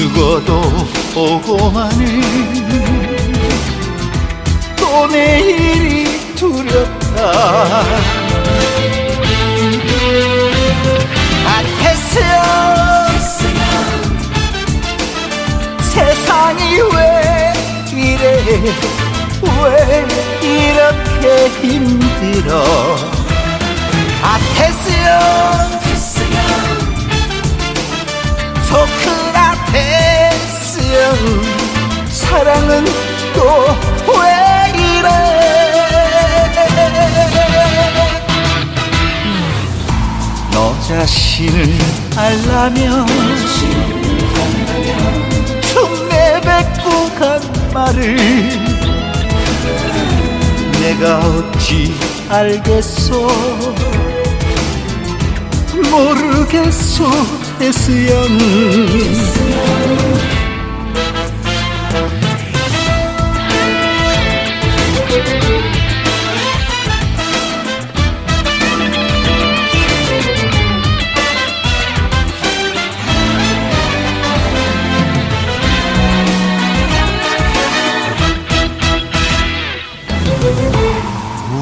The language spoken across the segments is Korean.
죽어도 오고만은 또 내일이 두렵다. 같았어요 세상이 왜 이래? 왜 이렇게 힘들어? 아테스요 사랑은 또 왜 이래? 너 자신을 알라면 좀 내뱉고 간 말을 내가 어찌 알겠소? 모르겠소 태수영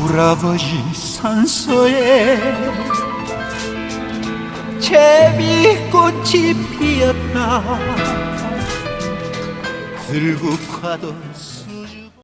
울아버지 산소에 제비꽃이 피었다. 들국화도